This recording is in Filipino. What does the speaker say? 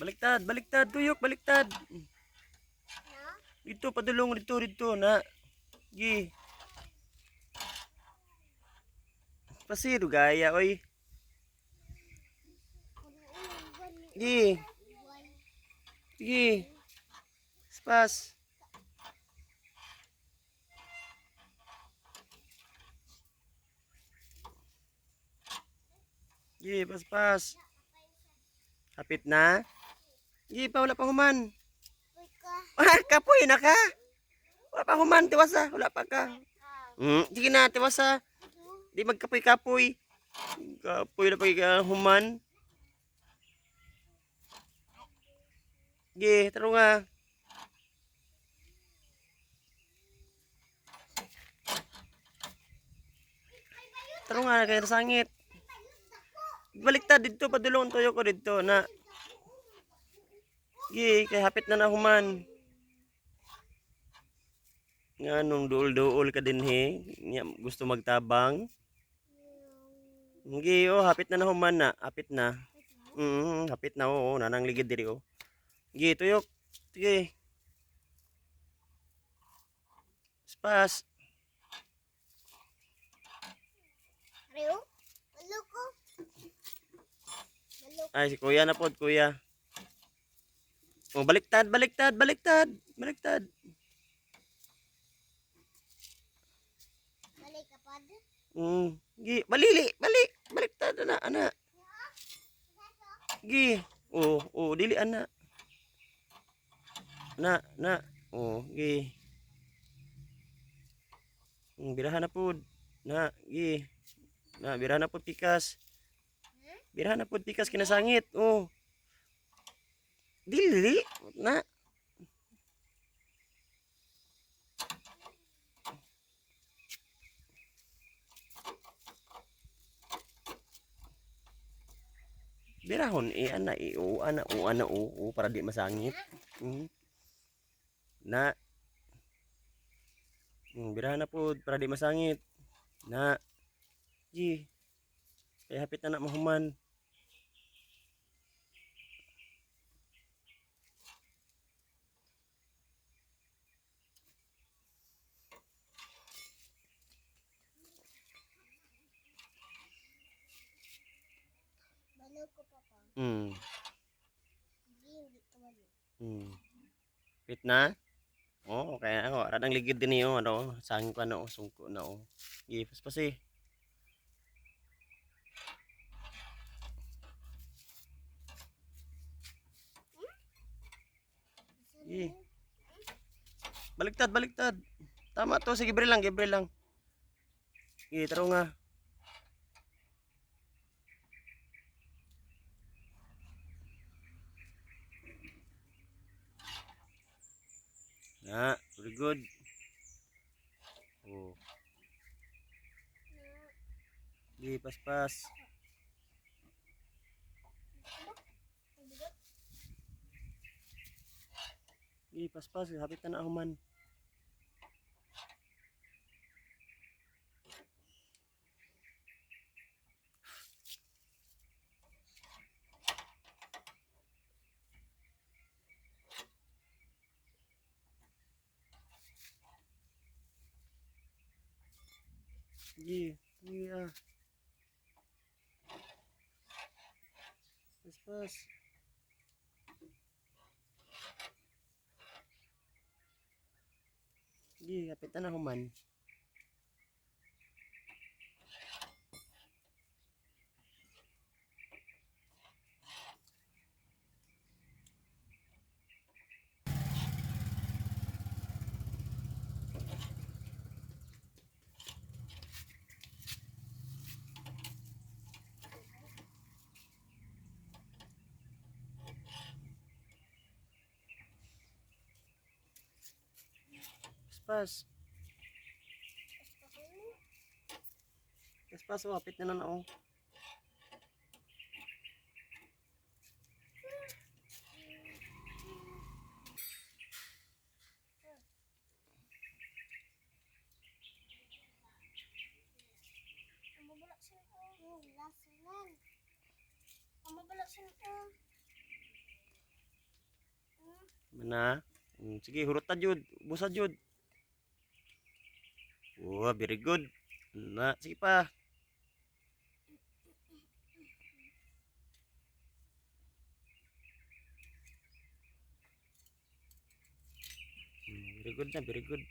Baliktad, baliktad, tuyok, baliktad. Dito, padulong, dito, dito, na. Gi. Pasido gaya, oy. Gi. Gi. Spas. Gi, pas, pas. Hapit na. Gi, pa, wala pa human. Ah, kapoy na ka. Wala pa human, tiwasa. Wala pa ka. Hmm, sige na, tiwasa. Di magkapoy-kapoy. Kapoy na pag uh, human. Sige, taro nga. Taro nga, kaya sangit. Baliktad dito, padulong toyo ko dito na. Sige, kaya hapit na na human. Nga nung duol-duol ka din he. Nga, gusto magtabang. Hindi, oh, hapit na na human na. Hapit na. Mm, hapit na, oo. Nanang ligid diri, oh. Sige, tuyok. Sige. Spas. Ko. Ay, si kuya na pod, kuya. Oh, baliktad, baliktad, baliktad. Baliktad. Balik ka pa doon. Mm. Gi, balili, balik. Baliktad na, ana. Gi. Oh, oh, dili ana. Na, na. Oh, gi. Mm, birahan na pod. Na, gi. Na, birahan na pod pikas. Birahan na pod pikas kinasangit. Oh. Dili, na. Birahon eh ana eh o ana o ana o, o para di masangit. Mm. Na. Mm, birahan na pod para di masangit. Na. Ji. Kaya hapit na na mahuman. Malo ko pa pa. Mm. Hindi, hindi ka malo. Mm. Fit na? Oo, oh, kaya ako, radang ligid din niyo, ano, sangin ko ano, sungko na, oh. Gipos pa si. Gi. Baliktad, baliktad. Tama to, sige, Gibril lang, Gibril lang. Gi, taro nga. Na, very good. Oh. Gi, pas-pas. Gi, pas-pas, hapit na human. Gi, gi ah. Pas-pas. Gi, hapit na na human. Pas-pas. Pas-pas, hapit na na oh. Mabalak siya ko. Ang mabalak siya ko. Mana? Mm, sige, hurot ta jud. Busa jud. Oh, very good. Na, sige pa. Mm, very good na, very good.